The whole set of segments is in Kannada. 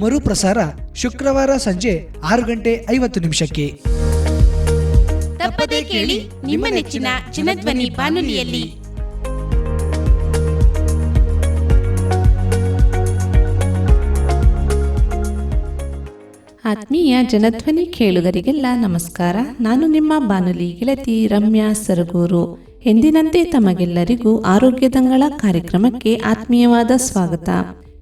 ಮರುಪ್ರಸಾರ ಶುಕ್ರವಾರ ಸಂಜೆ ಆರು ಗಂಟೆ ಐವತ್ತು ನಿಮಿಷಕ್ಕೆ. ತಪ್ಪದೇ ಕೇಳಿ ನಿಮ್ಮ ನೆಚ್ಚಿನ ಚಿನ್ನಧ್ವನಿ ಬಾನುಲಿಯಲ್ಲಿ. ಆತ್ಮೀಯ ಜನಧ್ವನಿ ಕೇಳುಗರಿಗೆಲ್ಲ ನಮಸ್ಕಾರ. ನಾನು ನಿಮ್ಮ ಬಾನುಲಿ ಗೆಳತಿ ರಮ್ಯಾ ಸರಗೂರು. ಎಂದಿನಂತೆ ತಮಗೆಲ್ಲರಿಗೂ ಆರೋಗ್ಯದಂಗಳ ಕಾರ್ಯಕ್ರಮಕ್ಕೆ ಆತ್ಮೀಯವಾದ ಸ್ವಾಗತ.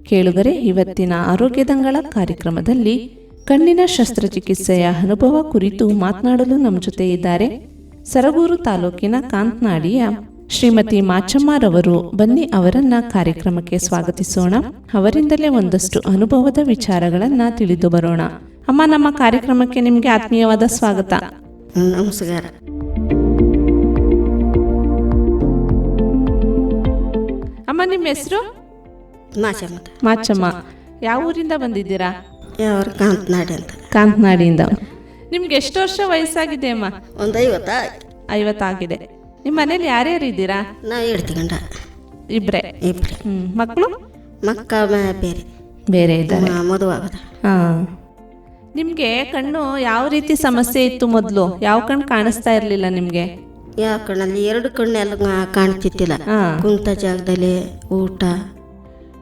ಕೇಳುಗರೆ ಇವತ್ತಿನ ಆರೋಗ್ಯದಂಗಳ ಕಾರ್ಯಕ್ರಮದಲ್ಲಿ ಕಣ್ಣಿನ ಶಸ್ತ್ರಚಿಕಿತ್ಸೆಯ ಅನುಭವ ಕುರಿತು ಮಾತನಾಡಲು ನಮ್ಮ ಜೊತೆ ಇದ್ದಾರೆ. ಸರಗೂರು ತಾಲೂಕಿನ ಕಾಂತ್ನಾಡಿಯ ಶ್ರೀಮತಿ ಮಾಚಮ್ಮರವರು ಬನ್ನಿ ಅವರನ್ನ ಕಾರ್ಯಕ್ರಮಕ್ಕೆ ಸ್ವಾಗತಿಸೋಣ. ಅವರಿಂದಲೇ ಒಂದಷ್ಟು ಅನುಭವದ ವಿಚಾರಗಳನ್ನ ತಿಳಿದು ಬರೋಣ. ಅಮ್ಮ ನಮ್ಮ ಕಾರ್ಯಕ್ರಮಕ್ಕೆ ನಿಮಗೆ ಆತ್ಮೀಯವಾದ ಸ್ವಾಗತ. ನಮಸ್ಕಾರ. ಅಮ್ಮ ನಿಮ್ಮ ಹೆಸರು? ಮಾಚಮ್ಮದ ಮಾಚಮ್ಮ ಯಾವ ಊರಿಂದ ಬಂದಿದ್ದೀರಾ? ಯಾವ ಕಾಂತನಾಡಿ ಅಂತ. ಕಾಂತನಾಡಿಯಿಂದ. ನಿಮ್ಗೆ ಎಷ್ಟು ವರ್ಷ ವಯಸ್ಸಾಗಿದೆ ಅಮ್ಮ? ಒಂದು ಐವತ್ತ ಐವತ್ತಾಗಿದೆ ನಿಮ್ಮ ಮನೇಲಿ ಯಾರ್ಯಾರು ಇದ್ದೀರಾ? ನಾ ಇಬ್ರೆ. ಇಬ್ಬರೇ ಹ್ಮ್ ಮಕ್ಕಳು ಮಕ್ಕ ಮ- ಬೇರೆ. ಬೇರೆ ಇದ್ದಾರೆ. ಮ- ಮದುವಾಗದ. ಹಾ. ನಿಮ್ಗೆ ಕಣ್ಣು ಯಾವ ರೀತಿ ಸಮಸ್ಯೆ ಇತ್ತು ಮೊದಲು? ಯಾವ ಕಣ್ಣು ಕಾಣಿಸ್ತಾ ಇರ್ಲಿಲ್ಲ ನಿಮ್ಗೆ? ಯಾವ ಕಣ್ಣಲ್ಲಿ ಎರಡು ಕಣ್ಣೆಲ್ಲ ಕಾಣ್ತಿತ್ತಿಲ್ಲ ಹಾ. ಕುಂತ ಜಾಗದಲ್ಲಿ ಊಟ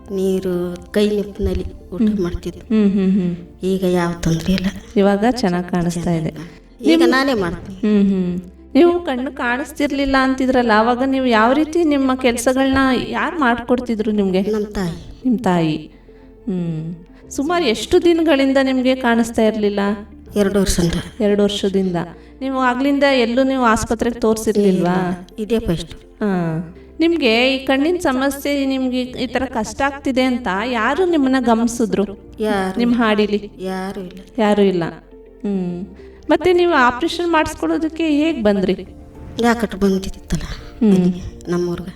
ನೀರು ಕೈ ನಿಪ್ಪಿನಲ್ಲಿ ಊಟ ಮಾಡ್ತಿದ್ದೆ ಹ್ಮ್ ಹ್ಮ್ ಹ್ಮ್. ಈಗ ಯಾವ ತೊಂದರೆ ಇಲ್ಲ. ಇವಾಗ ಚೆನ್ನಾಗಿ ಕಾಣಿಸ್ತಾ ಇದೆ. ಈಗ ನಾನೇ ಮಾಡ್ತೀನಿ. ಹ್ಮ್ ಹ್ಮ್. ನೀವು ಕಣ್ಣು ಕಾಣಿಸ್ತಿರ್ಲಿಲ್ಲ ಅಂತಿದ್ರಲ್ಲ ಅವಾಗ ನೀವು ಯಾವ ರೀತಿ ನಿಮ್ಮ ಕೆಲಸಗಳನ್ನ ಯಾರು ಮಾಡ್ಕೊಡ್ತಿದ್ರು ನಿಮ್ಗೆ? ನಮ್ಮ ತಾಯಿ. ನಿಮ್ಮ ತಾಯಿ. ಹ್ಮ್. ಸುಮಾರು ಎಷ್ಟು ದಿನಗಳಿಂದ ನಿಮಗೆ ಕಾಣಿಸ್ತಾ ಇರಲಿಲ್ಲ? ಎರಡು ವರ್ಷದಿಂದ. ಎರಡು ವರ್ಷದಿಂದ. ನೀವು ಆಗ್ಲಿಂದ ಎಲ್ಲೂ ನೀವು ಆಸ್ಪತ್ರೆಗೆ ತೋರಿಸಿರ್ಲಿಲ್ವಾ? ಇದೇ ಫಸ್ಟ್ ಹಾ. ನಿಮ್ಗೆ ಈ ಕಣ್ಣಿನ ಸಮಸ್ಯೆ ನಿಮ್ಗೆ ಈ ತರ ಕಷ್ಟ ಆಗ್ತಿದೆ ಅಂತ ಯಾರು ನಿಮ್ಮನ್ನ ಗಮನಿಸಿದ್ರು? ಯಾರು ನಿಮ್ಮ ಹಾಡಿಲಿ? ಯಾರು ಇಲ್ಲ. ಯಾರು ಇಲ್ಲ. ಹ್ಮ್. ಮತ್ತೆ ನೀವು ಆಪರೇಷನ್ ಮಾಡಿಸ್ಕೊಳ್ಳೋದಕ್ಕೆ ಹೇಗ್ ಬಂದ್ರಿ? ಯಾಕಟ್ಟು ಬಂದಿತ್ತಲ್ಲ ನಮ್ಮೂರ್ಗೆ.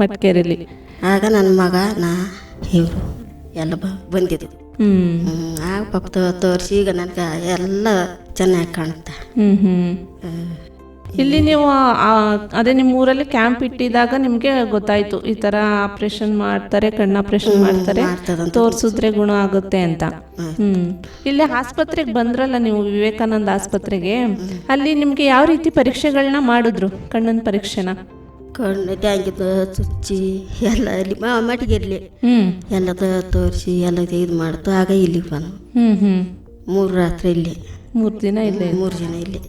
ಮಟ್ಕೇರಿಲಿ ಆಗ ನನ್ನ ಮಗ ನಾ ಇವರು ಎಲ್ಲ ಬ ಬಂದಿದ್ದು ಹ್ಮ್, ಆಗ ಪಾಪ ತೋರಿಸಿ ಈಗ ನನಗೆ ಎಲ್ಲ ಚೆನ್ನಾಗಿ ಕಾಣುತ್ತೆ. ಹ್ಮ್. ಹ್ಮ್. ಇಲ್ಲಿ ನೀವು ಅದೇ ನಿಮ್ಮ ಊರಲ್ಲಿ ಕ್ಯಾಂಪ್ ಇಟ್ಟಿದಾಗ ನಿಮ್ಗೆ ಗೊತ್ತಾಯ್ತು ಈ ತರ ಆಪರೇಷನ್ ಮಾಡ್ತಾರೆ ಕಣ್ಣು ಆಪರೇಷನ್ ಮಾಡ್ತಾರೆ ತೋರಿಸಿದ್ರೆ ಗುಣ ಆಗುತ್ತೆ ಅಂತ. ಹ್ಮ್. ಇಲ್ಲಿ ಆಸ್ಪತ್ರೆಗೆ ಬಂದ್ರಲ್ಲ ನೀವು ವಿವೇಕಾನಂದ ಆಸ್ಪತ್ರೆಗೆ ಅಲ್ಲಿ ನಿಮ್ಗೆ ಯಾವ ರೀತಿ ಪರೀಕ್ಷೆಗಳನ್ನ ಮಾಡಿದ್ರು ಕಣ್ಣನ್ ಪರೀಕ್ಷೆನ? ಕಣ್ಣು ಟ್ಯಾಂಕಿದ ಚುಚ್ಚಿ ಎಲ್ಲ ಅಲ್ಲಿ ಮ- ಮಡಿಗೆರ್ಲಿ ಹ್ಮ್. ಎಲ್ಲದ ತೋರಿಸಿ ಎಲ್ಲದ ಇದು ಮಾಡ್ತು ಆಗ ಇಲ್ಲಿಗೆ ಬಂದು. ಮೂರು ರಾತ್ರಿ ಇಲ್ಲಿ. ಮೂರು ದಿನ ಇಲ್ಲೇ ಮೂರು ಜನ ಇಲ್ಲಿ.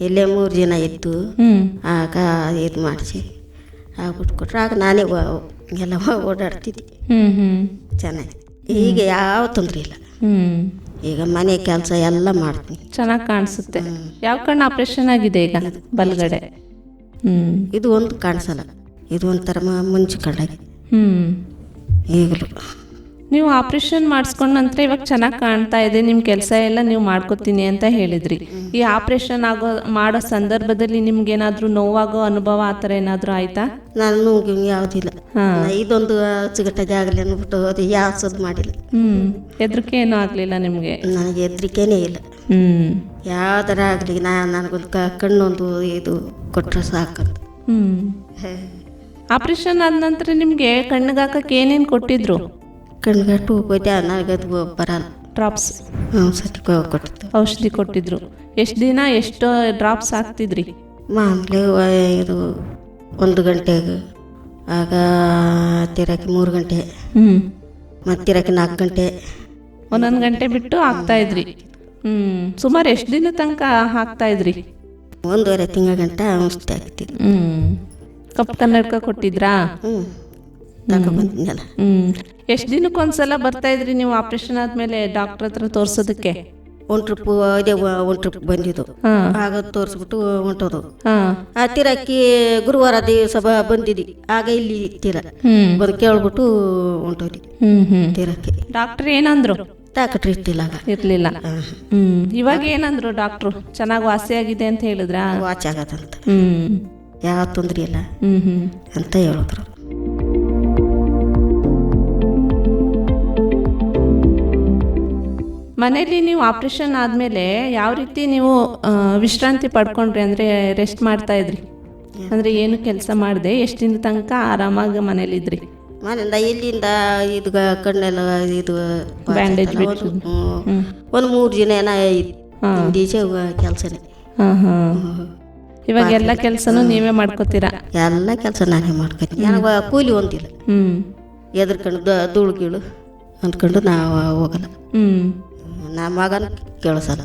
ಇಲ್ಲೇ ಮೂರು ಜನ ಇತ್ತು ಆಗ ಇದು ಮಾಡಿಸಿ ಆ ಕೊಟ್ರೆ. ಆಗ ನಾನೇ ಎಲ್ಲ ಓಡಾಡ್ತಿದ್ದೆ. ಚೆನ್ನಾಗಿ. ಈಗ ಯಾವ ತೊಂದರೆ ಇಲ್ಲ. ಈಗ ಮನೆ ಕೆಲಸ ಎಲ್ಲ ಮಾಡ್ತೀನಿ. ಚೆನ್ನಾಗಿ ಕಾಣಿಸುತ್ತೆ. ಯಾವ ಕಣ್ಣು ಆಪರೇಷನ್ ಆಗಿದೆ ಈಗ? ಬಲಗಡೆ. ಹ್ಮ್. ಇದು ಒಂದು ಕಾಣಿಸಲ್ಲ. ಇದು ಒಂಥರ ಮುಂಚೆ ಕಂಡಾಗೆ ಹ್ಮ್. ಈಗಲೂ. ನೀವು ಆಪರೇಷನ್ ಮಾಡಿಸ್ಕೊಂಡ ನಂತರ ಇವಾಗ ಚೆನ್ನಾಗಿ ಕಾಣ್ತಾ ಇದೆ ನಿಮ್ಮ ಕೆಲಸ ಎಲ್ಲ ನೀವು ಮಾಡ್ಕೋತೀನಿ ಅಂತ ಹೇಳಿದ್ರಿ. ಈ ಆಪರೇಷನ್ ಆಗೋ ಮಾಡೋ ಸಂದರ್ಭದಲ್ಲಿ ನಿಮ್ಗೆ ಏನಾದರೂ ನೋವಾಗೋ ಅನುಭವ ಆ ಥರ ಏನಾದ್ರೂ ಆಯ್ತಾ? ನಾನು ಯಾವುದಿಲ್ಲ. ಇದೊಂದು ಸಿಗಟ್ಟಾಗಿ ಆಗಲಿ ಅನ್ಬಿಟ್ಟು ಅದು ಯಾವ ಸದ್ದು ಮಾಡಿಲ್ಲ. ಹ್ಮ್. ಹೆದರಿಕೆ ಏನೂ ಆಗ್ಲಿಲ್ಲ ನಿಮ್ಗೆ? ನನಗೆ ಹೆದ್ರಿಕೆನೇ ಇಲ್ಲ. ಹ್ಮ್. ಯಾವ್ದಾರ ಆಗಲಿ ನಾ ನನಗೊಂದು ಕಣ್ಣೊಂದು ಇದು ಕೊಟ್ಟರೆ ಸಾಕು ಹ್ಮ್. ಆಪರೇಷನ್ ಆದ ನಂತರ ನಿಮ್ಗೆ ಕಣ್ಣಿಗೆ ಹಾಕಕ್ಕೆ ಏನೇನು ಕೊಟ್ಟಿದ್ರು? ಕಣ್ಗಟ್ಟು ಹೋಗೋದೆ ನನಗದು ಬರಲ್ಲ. ಡ್ರಾಪ್ಸ್ ಔಷಧಿ ಸತಿ ಕೊಟ್ಟಿತ್ತು ಔಷಧಿ ಕೊಟ್ಟಿದ್ರು. ಎಷ್ಟು ದಿನ ಎಷ್ಟು ಡ್ರಾಪ್ಸ್ ಹಾಕ್ತಿದ್ರಿ ಮಾಮೂಲಿ ಇದು ಒಂದು ಗಂಟೆಗೆ. ಆಗ ತಿರಕ್ಕೆ ಮೂರು ಗಂಟೆ. ಹ್ಞೂ ಮತ್ತು ತಿರಕ್ಕೆ ನಾಲ್ಕು ಗಂಟೆ. ಒಂದೊಂದು ಗಂಟೆ ಬಿಟ್ಟು ಹಾಕ್ತಾ ಇದ್ರಿ. ಹ್ಞೂ ಸುಮಾರು ಎಷ್ಟು ದಿನ ತನಕ ಹಾಕ್ತಾ ಇದ್ರಿ? ಒಂದೂವರೆ ತಿಂಗಳ ಗಂಟೆ ಔಷಧಿ ಆಗ್ತಿದ್ದೆ ಹ್ಞೂ ಕಪ್ಪು ಕನ್ನಡಕ ಕೊಟ್ಟಿದ್ರಾ? ಹ್ಞೂ ತಗೊಬಂದಿನಲ್ಲ ಎಷ್ಟು ದಿನಕ್ಕೊಂದ್ಸಲ ಬರ್ತಾ ಇದ್ರಿ ನೀವು ಆಪರೇಷನ್ ಆದ್ಮೇಲೆ ಡಾಕ್ಟರ್ ಹತ್ರ ತೋರ್ಸೋದಕ್ಕೆ? ಒಂದು ಟ್ರಿಪ್ ಅದೇ ಒಂದು ಟ್ರಿಪ್ ಬಂದಿದ್ದು. ಆಗ ತೋರಿಸ್ಬಿಟ್ಟು ಹೊಂಟೋದು. ಹಾ. ಆ ತಿರಕ್ಕಿ ಗುರುವಾರ ದಿವಸ ಬ ಬಂದಿದ್ದಿ ಆಗ ಇಲ್ಲಿ ತೀರ ಬಂದು ಕೇಳ್ಬಿಟ್ಟು ಹೊಂಟೋದಿ ತೀರಕ್ಕೆ. ಡಾಕ್ಟರ್ ಏನಂದ್ರು? ಡಾಕ್ಟ್ರ್ ಇರ್ತಿಲ್ಲ ಇರ್ಲಿಲ್ಲ. ಹ್ಮ್ ಇವಾಗ ಏನಂದ್ರು ಡಾಕ್ಟ್ರು? ಚೆನ್ನಾಗಿ ವಾಸಿಯಾಗಿದೆ ಅಂತ ಹೇಳಿದ್ರಾ? ವಾಚ್ ಆಗತ್ತಂತ ಹ್ಮ್. ಯಾವ ತೊಂದರೆ ಇಲ್ಲ ಹ್ಮ್ ಹ್ಮ್. ಅಂತ ಹೇಳಿದ್ರು. ಮನೇಲಿ ನೀವು ಆಪರೇಷನ್ ಆದಮೇಲೆ ಯಾವ ರೀತಿ ನೀವು ವಿಶ್ರಾಂತಿ ಪಡ್ಕೊಂಡ್ರಿ? ಅಂದರೆ ರೆಸ್ಟ್ ಮಾಡ್ತಾ ಇದ್ರಿ? ಅಂದರೆ ಏನು ಕೆಲಸ ಮಾಡಿದೆ? ಎಷ್ಟು ದಿನ ತನಕ ಆರಾಮಾಗಿ ಮನೇಲಿದ್ರಿ ಮನೆಯಿಂದ ಇಲ್ಲಿಂದ ಇದು ಕಣ್ಣೆಲ್ಲ ಇದು ಬ್ಯಾಂಡೇಜ್ ಒಂದು ಒಂದು ಮೂರು ದಿನ ಏನೋ ನಿಜ ಕೆಲಸನೇ. ಹಾಂ ಹಾಂ. ಇವಾಗ ಎಲ್ಲ ಕೆಲಸನೂ ನೀವೇ ಮಾಡ್ಕೋತೀರಾ? ಎಲ್ಲ ಕೆಲಸ ನಾನೇ ಮಾಡ್ಕೋತೀನಿ. ನನಗೆ ಕೂಲಿ ಒಂದಿಲ್ಲ ಹ್ಞೂ ಎದ್ರಕೊಂಡು ಧೂಳು ಗೀಳು ಅಂದ್ಕೊಂಡು ನಾವು ಹೋಗಲ್ಲ. ಹ್ಞೂ ನಮ್ಮ ಮಗನ ಕೇಳಿಸಲ್ಲ.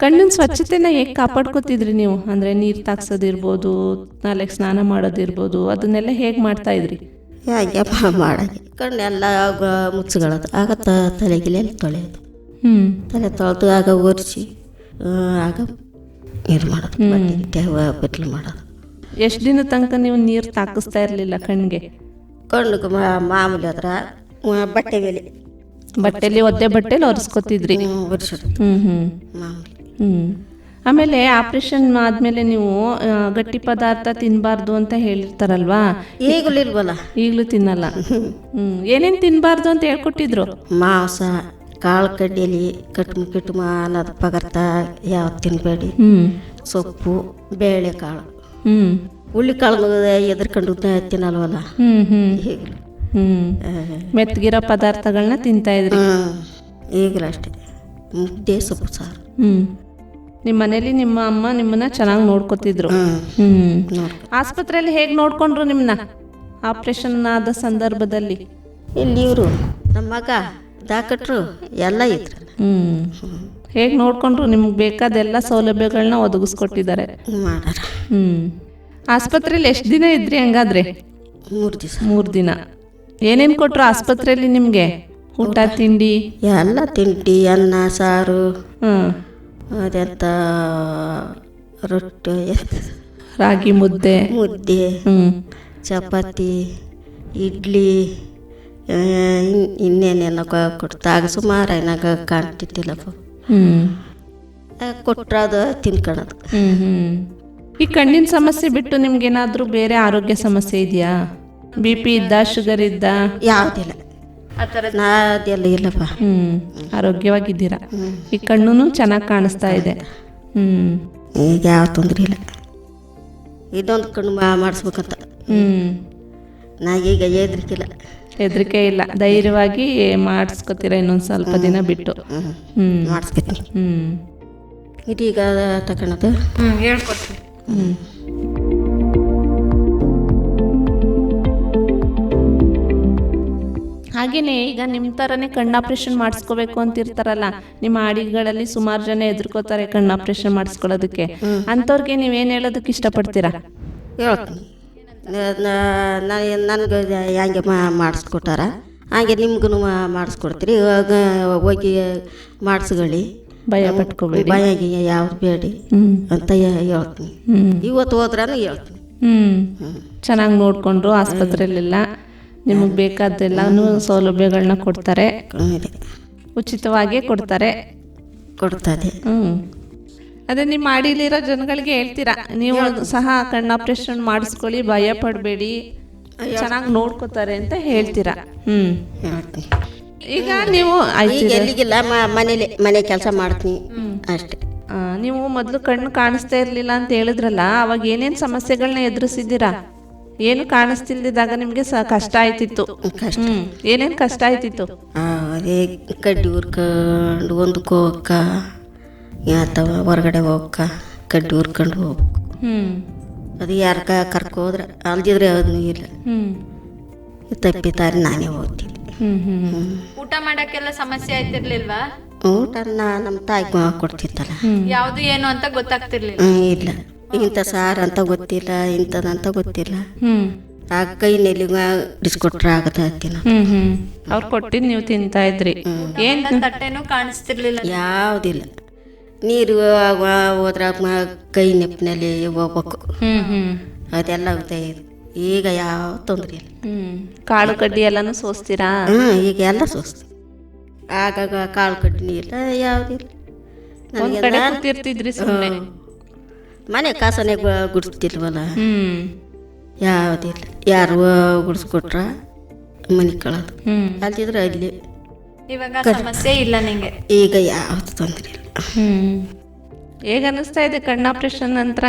ಕಣ್ಣಿನ ಸ್ವಚ್ಛತೆನ ಹೇಗೆ ಕಾಪಾಡ್ಕೋತಿದ್ರಿ ನೀವು? ಅಂದರೆ ನೀರು ತಾಗ್ಸೋದಿರ್ಬೋದು ನಾಲ್ಕು ಸ್ನಾನ ಮಾಡೋದಿರ್ಬೋದು ಅದನ್ನೆಲ್ಲ ಹೇಗೆ ಮಾಡ್ತಾ ಇದ್ರಿ? ಹೇಗೆ ಮಾಡಾಗೆ ಕಣ್ಣೆಲ್ಲ ಮುಚ್ಚಗಳದು ಆಗ ತಲೆಗಿಲೆಲ್ಲ ತೊಳೆಯೋದು. ಹ್ಞೂ ತಲೆ ತೊಳೆದು ಆಗ ಒರೆಸಿ ಆಗ ನೀರು ಮಾಡೋದು. ಬಟ್ಲು ಮಾಡೋದು. ಎಷ್ಟು ದಿನ ತನಕ ನೀವು ನೀರು ತಾಕಿಸ್ತಾ ಇರಲಿಲ್ಲ ಕಣ್ಣಿಗೆ ಕಣ್ಣಿಗೆ ಮಾಮೂಲಿ ಅದ್ರ ಬಟ್ಟೆ ಮೇಲೆ. ಬಟ್ಟೆಲಿ ಒದ್ದೆ ಬಟ್ಟೆಲಿ ಒರೆಸ್ಕೊತಿದ್ರಿ. ಹ್ಞೂ ಹ್ಞೂ ಹ್ಞೂ ಆಮೇಲೆ ಆಪರೇಷನ್ ಆದ್ಮೇಲೆ ನೀವು ಗಟ್ಟಿ ಪದಾರ್ಥ ತಿನ್ನಬಾರ್ದು ಅಂತ ಹೇಳಿರ್ತಾರಲ್ವಾ? ಈಗಲೂ ಇಲ್ವಲ್ಲ ಈಗಲೂ ತಿನ್ನಲ್ಲ. ಹ್ಞೂ ಏನೇನು ತಿನ್ನಬಾರ್ದು ಅಂತ ಹೇಳ್ಕೊಟ್ಟಿದ್ರು? ಮಾಂಸ ಕಾಳು ಕಡ್ಡಿಯಲ್ಲಿ ಕಟ್ಮ ಕಿಟ್ಮ ಅನ್ನೋದು ಪದಾರ್ಥ ಯಾವ್ದು ತಿನ್ನಬೇಡಿ ಸೊಪ್ಪು ಬೇಳೆ ಕಾಳು ಹುಳ್ಳಿ ಕಾಳು ಎದ್ರಕೊಂಡು ತಿನ್ನಲ್ವಲ್ಲ? ಹ್ಮ್ ಹ್ಮ್. ಮೆತ್ತಗಿರೋ ಪದಾರ್ಥಗಳನ್ನ ತಿಂತಾ ಇದ್ರಿ. ಈಗಲೂ ಅಷ್ಟೇ. ಮುದ್ದೆ ಸೊಪ್ಪು ಸಾರು. ನಿಮ್ಮ ಮನೇಲಿ ನಿಮ್ಮ ಅಮ್ಮ ನಿಮ್ಮನ್ನ ಚೆನ್ನಾಗಿ ನೋಡ್ಕೊತಿದ್ರು. ಹ್ಞೂ ಆಸ್ಪತ್ರೆಯಲ್ಲಿ ಹೇಗೆ ನೋಡ್ಕೊಂಡ್ರು ನಿಮ್ಮನ್ನ ಆಪರೇಷನ್ ಆದ ಸಂದರ್ಭದಲ್ಲಿ? ಇಲ್ಲಿ ಇವರು ನಮ್ಮ ಮಗ ಡಾಕ್ಟ್ರು ಎಲ್ಲ ಇದ್ರು. ಹ್ಮ್. ಹೇಗೆ ನೋಡ್ಕೊಂಡ್ರು? ನಿಮ್ಗೆ ಬೇಕಾದೆಲ್ಲ ಸೌಲಭ್ಯಗಳನ್ನ ಒದಗಿಸ್ಕೊಟ್ಟಿದ್ದಾರೆ. ಹ್ಮ್. ಆಸ್ಪತ್ರೆಯಲ್ಲಿ ಎಷ್ಟು ದಿನ ಇದ್ರಿ ಹಂಗಾದ್ರೆ? ಮೂರು ದಿವಸ. ಮೂರು ದಿನ. ಏನೇನು ಕೊಟ್ರು ಆಸ್ಪತ್ರೆಯಲ್ಲಿ ನಿಮಗೆ? ಊಟ ತಿಂಡಿ? ಎಲ್ಲ ತಿಂಡಿ ಅನ್ನ ಸಾರು. ಅದೆಂತ? ರೊಟ್ಟಿ. ರಾಗಿ ಮುದ್ದೆ. ಮುದ್ದೆ. ಹ್ಞೂ ಚಪಾತಿ ಇಡ್ಲಿ ಆ, ಇನ್- ಇನ್ನೇನೇನೋ ಕೊಡ್ತಾ. ಕೊಡ್ತಾಗ ಸುಮಾರು ಏನಾಗ ಕಾಣ್ತಿದ್ದಿಲ್ಲಪ್ಪ ಹ್ಞೂ ಕೊಟ್ಟರೆ ಅದು ತಿನ್ಕೊಳೋದು ಹ್ಞೂ ಹ್ಞೂ ಈ ಕಣ್ಣಿನ ಸಮಸ್ಯೆ ಬಿಟ್ಟು ನಿಮ್ಗೇನಾದರೂ ಬೇರೆ ಆರೋಗ್ಯ ಸಮಸ್ಯೆ ಇದೆಯಾ? ಬಿ ಪಿ ಇದ್ದ ಶುಗರ್ ಇದ್ದ? ಯಾವುದಿಲ್ಲ. ನಾ ಅದೆಲ್ಲ ಇಲ್ಲಪ್ಪ. ಹ್ಞೂ ಆರೋಗ್ಯವಾಗಿದ್ದೀರಾ? ಈ ಕಣ್ಣು ಚೆನ್ನಾಗಿ ಕಾಣಿಸ್ತಾ ಇದೆ. ಹ್ಞೂ ಈಗ ಯಾವ ತೊಂದರೆ ಇಲ್ಲ. ಇದೊಂದು ಕಣ್ಣು ಮಾ ಮಾಡಿಸ್ಬೇಕಂತ. ಹ್ಞೂ ನಾ ಈಗ ಹೆದ್ರಿಕಿಲ್ಲ ಹೆದರಿಕೆ ಇಲ್ಲ. ಧೈರ್ಯವಾಗಿ ಮಾಡಿಸ್ಕೋತೀರ ಇನ್ನೊಂದು ಸ್ವಲ್ಪ ದಿನ ಬಿಟ್ಟು. ಹ್ಞೂ ಹ್ಞೂ ಮಾಡಿಸ್ಕೊತೀನಿ. ಹ್ಞೂ ಇದೀಗ ತಗೊಳೋದು ಹ್ಞೂ ಹಾಗೆಯೇ ಈಗ ನಿಮ್ಮ ಥರನೇ ಕಣ್ಣು ಆಪ್ರೇಷನ್ ಮಾಡಿಸ್ಕೋಬೇಕು ಅಂತಿರ್ತಾರಲ್ಲ ನಿಮ್ಮ ಆಡಿಗಳಲ್ಲಿ ಸುಮಾರು ಜನ ಎದುರ್ಕೋತಾರೆ ಕಣ್ಣು ಆಪ್ರೇಷನ್ ಮಾಡಿಸ್ಕೊಳ್ಳೋದಕ್ಕೆ. ಅಂಥವ್ರಿಗೆ ನೀವೇನು ಹೇಳೋದಕ್ಕೆ ಇಷ್ಟಪಡ್ತೀರಾ? ಹೇಳ್ತೀನಿ. ನನಗೆ ಹೆಂಗೆ ಮಾಡಿಸ್ಕೊಟ್ಟಾರ? ಹಾಗೆ ನಿಮ್ಗೂ ಮಾಡಿಸ್ಕೊಡ್ತೀರಿ. ಇವಾಗ ಹೋಗಿ ಮಾಡಿಸ್ಕೊಳ್ಳಿ. ಭಯ ಪಟ್ಕೋಬೇಡಿ. ಭಯ ಯಾವ್ದು ಬೇಡಿ ಅಂತ ಹೇಳ್ತೀನಿ. ಇವತ್ತು ಹೋದ್ರೂ ಹೇಳ್ತೀನಿ. ಹ್ಞೂ ಚೆನ್ನಾಗಿ ನೋಡಿಕೊಂಡ್ರು ಆಸ್ಪತ್ರೆಯಲ್ಲೆಲ್ಲ ನಿಮಗೆ ಬೇಕಾದ್ದೆಲ್ಲನೂ ಸೌಲಭ್ಯಗಳನ್ನ ಕೊಡ್ತಾರೆ. ಉಚಿತವಾಗಿಯೇ ಕೊಡ್ತಾರೆ. ಕೊಡ್ತಾರೆ. ಹ್ಞೂ ಅದೇ ನಿಮ್ಮ ಮಾಡಿಲಿರೋ ಜನಗಳಿಗೆ ಹೇಳ್ತೀರಾ ನೀವು ಸಹ ಕಣ್ಣು ಆಪ್ರೇಷನ್ ಮಾಡಿಸ್ಕೊಳ್ಳಿ ಭಯ ಪಡಬೇಡಿ ಚೆನ್ನಾಗಿ ನೋಡ್ಕೋತಾರೆ ಅಂತ ಹೇಳ್ತೀರಾ? ಹ್ಞೂ ಈಗ ನೀವು ಈಗ ಎಲ್ಲಿಗಿಲ್ಲ ಮನೇಲಿ ಮನೆ ಕೆಲಸ ಮಾಡ್ತೀನಿ. ಅಷ್ಟೇ. ನೀವು ಮೊದಲು ಕಣ್ಣು ಕಾಣಿಸ್ತಾ ಇರಲಿಲ್ಲ ಅಂತ ಹೇಳಿದ್ರಲ್ಲ ಅವಾಗ ಏನೇನು ಸಮಸ್ಯೆಗಳನ್ನ ಎದುರಿಸಿದ್ದೀರಾ? ಏನು ಕಾಣಿಸ್ತಿಲ್ದಿದ್ದಾಗ ನಿಮಗೆ ಸ ಕಷ್ಟ ಆಯ್ತಿತ್ತು. ಕಷ್ಟ ಹ್ಞೂ ಏನೇನು ಕಷ್ಟ ಆಯ್ತಿತ್ತು? ಆ, ಅದೇ ಕಡ್ಡಿ ಹುರ್ಕೊಂಡು ಒಂದಕ್ಕೆ ಹೋಗಕ್ಕ ಅಥವಾ ಹೊರಗಡೆ ಹೋಗಕ್ಕ ಕಡ್ಡಿ ಹುರ್ಕೊಂಡು ಹೋಗ್ಬೇಕು. ಹ್ಞೂ ಅದು ಯಾರಕ ಕರ್ಕೋದ್ರೆ ಅಲ್ದಿದ್ರೆ ಅದನ್ನು ಇಲ್ಲ. ಹ್ಞೂ ತಪ್ಪಿತಾರೆ ನಾನೇ ಹೋಗ್ತೀನಿ ಊಟ ಮಾಡಕ್ಕೆಲ್ಲ ಸಮಸ್ಯೆ ಆಯ್ತಿರ್ಲಿಲ್ವಾ? ಊಟನ ನಮ್ಮ ತಾಯಿ ಕೊಡ್ತಿತ್ತಲ್ಲ. ಯಾವುದು ಏನು ಅಂತ ಗೊತ್ತಾಗ್ತಿರ್ಲಿಲ್ಲ. ಹ್ಮ್, ಇಲ್ಲ. ಇಂಥ ಸಾರು ಅಂತ ಗೊತ್ತಿಲ್ಲ ಇಂಥದಂತ ಗೊತ್ತಿಲ್ಲ. ಹ್ಞೂ ಆ ಕೈ ಡಿಸ್ಕೊಟ್ರೆ ಆಗತ್ತೆ ಅಂತೀನಿ ಹ್ಮ್ ಹ್ಮ್. ಅವ್ರು ಕೊಟ್ಟಿದ್ದು ನೀವು ತಿಂತಾ ಇದ್ರಿ. ಏನ್? ತಟ್ಟೆನೂ ಕಾಣಿಸ್ತಿರ್ಲಿಲ್ಲ. ಯಾವುದಿಲ್ಲ. ನೀರು ಹೋದ್ರ ಮ- ಕೈ ನೆಪ್ಪಿನಲ್ಲಿ ಹೋಗ್ಬೇಕು. ಹ್ಮ್ ಹ್ಮ್. ಅದೆಲ್ಲ ಆಗ್ತಾ ಇದೆ. ಈಗ ಯಾವ ತೊಂದರೆ ಇಲ್ಲ. ಹ್ಮ್. ಕಾಳು ಕಡ್ಡಿ ಎಲ್ಲಾನು ಸೋಸ್ತೀರಾ? ಹ್ಞೂ ಈಗ ಎಲ್ಲ ಸೋಸ್ತಿ ಆಗಾಗ ಕಾಳು ಕಡ್ಡಿ ಇಲ್ಲ ಯಾವುದಿಲ್ಲ. ಒಂದ್ ಕಡೆ ಕೂತಿರ್ತಿದ್ರಿ ಸುಮ್ಮನೆ ಮನೆ ಕಾಸನೆ ಗುಡಿಸ್ತಿಲ್ವಲ್ಲ ಹ್ಮ್. ಯಾವುದಿಲ್ಲ. ಯಾರು ಗುಡಿಸ್ಕೊಟ್ರ ಮನೆ ಕಳೋದು. ಅಲ್ದಿದ್ರೆ ಅಲ್ಲಿ ಇವಾಗ ಸಮಸ್ಯೆ ಇಲ್ಲ ನಿಂಗೆ. ಈಗ ಯಾವ್ದು ತೊಂದರೆ ಇಲ್ಲ. ಹ್ಮ್. ಹೇಗ ಅನಿಸ್ತಾ ಇದೆ ಕಣ್ಣು ಆಪರೇಷನ್ ನಂತರ?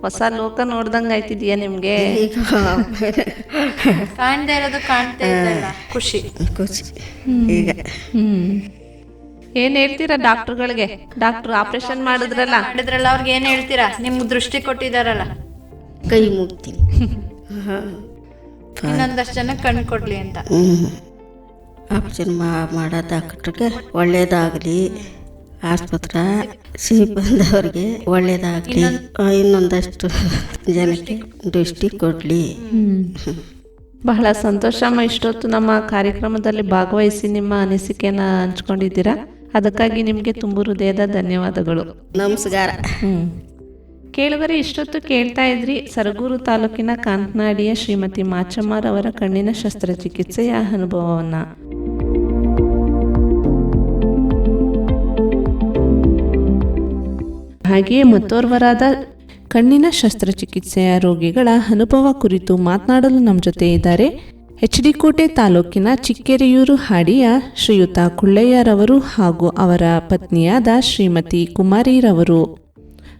ಹೊಸ ಲೋಕ ನೋಡ್ದಂಗ ಆಯ್ತಿದ್ಯಾ ನಿಮ್ಗೆ? ಈಗ ಕಾಣ್ದೇ ಇರೋದು ಕಾಣ್ತಾ ಖುಷಿ. ಖುಷಿ. ಈಗ ಹ್ಮ್. ಏನ್ ಹೇಳ್ತೀರಾ ಡಾಕ್ಟರ್ಗಳಿಗೆ? ಡಾಕ್ಟರ್ ಆಪರೇಷನ್ ಮಾಡಿದ್ರಲ್ಲ? ಮಾಡಿದ್ರಲ್ಲ ಅವ್ರಿಗೆ ಏನ್ ಹೇಳ್ತೀರಾ? ನಿಮ್ ದೃಷ್ಟಿ ಕೊಟ್ಟಿದಾರಲ್ಲ. ಕೈ ಮುಗ್ತೀನಿ. ಇನ್ನೊಂದಷ್ಟು ಜನ ಕಣ್ಣು ಕೊಡ್ಲಿ ಅಂತ. ಆಪರೇಷನ್ ಮಾಡೋ ಡಾಕ್ಟ್ರಿಗೆ ಒಳ್ಳೇದಾಗಲಿ. ಆಸ್ಪತ್ರೆ ಸಿಹಿ ಬಂದವ್ರಿಗೆ ಒಳ್ಳೇದಾಗಲಿ. ಇನ್ನೊಂದಷ್ಟು ಜನಕ್ಕೆ ದೃಷ್ಟಿ ಕೊಡಲಿ. ಹ್ಮ್. ಬಹಳ ಸಂತೋಷಮ್ಮ ಇಷ್ಟೊತ್ತು ನಮ್ಮ ಕಾರ್ಯಕ್ರಮದಲ್ಲಿ ಭಾಗವಹಿಸಿ ನಿಮ್ಮ ಅನಿಸಿಕೆನ ಹಂಚ್ಕೊಂಡಿದ್ದೀರಾ? ಅದಕ್ಕಾಗಿ ನಿಮಗೆ ತುಂಬು ಹೃದಯದ ಧನ್ಯವಾದಗಳು. ನಮಸ್ಕಾರ. ಕೇಳುವರೆ ಕೇಳುಗರೆ ಇಷ್ಟೊತ್ತು ಕೇಳ್ತಾ ಇದ್ರಿ ಸರಗೂರು ತಾಲೂಕಿನ ಕಾಂತನಾಡಿಯ ಶ್ರೀಮತಿ ಮಾಚಮ್ಮರ್ ಅವರ ಕಣ್ಣಿನ ಶಸ್ತ್ರಚಿಕಿತ್ಸೆಯ ಅನುಭವವನ್ನು. ಹಾಗೆಯೇ ಮತ್ತೋರ್ವರಾದ ಕಣ್ಣಿನ ಶಸ್ತ್ರಚಿಕಿತ್ಸೆಯ ರೋಗಿಗಳ ಅನುಭವ ಕುರಿತು ಮಾತನಾಡಲು ನಮ್ಮ ಜೊತೆ ಇದ್ದಾರೆ. ಎಚ್ ಡಿ ಕೋಟೆ ತಾಲೂಕಿನ ಚಿಕ್ಕೆರೆಯೂರು ಹಾಡಿಯ ಶ್ರೀಯುತ ಕುಳ್ಳಯ್ಯರವರು ಹಾಗೂ ಅವರ ಪತ್ನಿಯಾದ ಶ್ರೀಮತಿ ಕುಮಾರಿರವರು.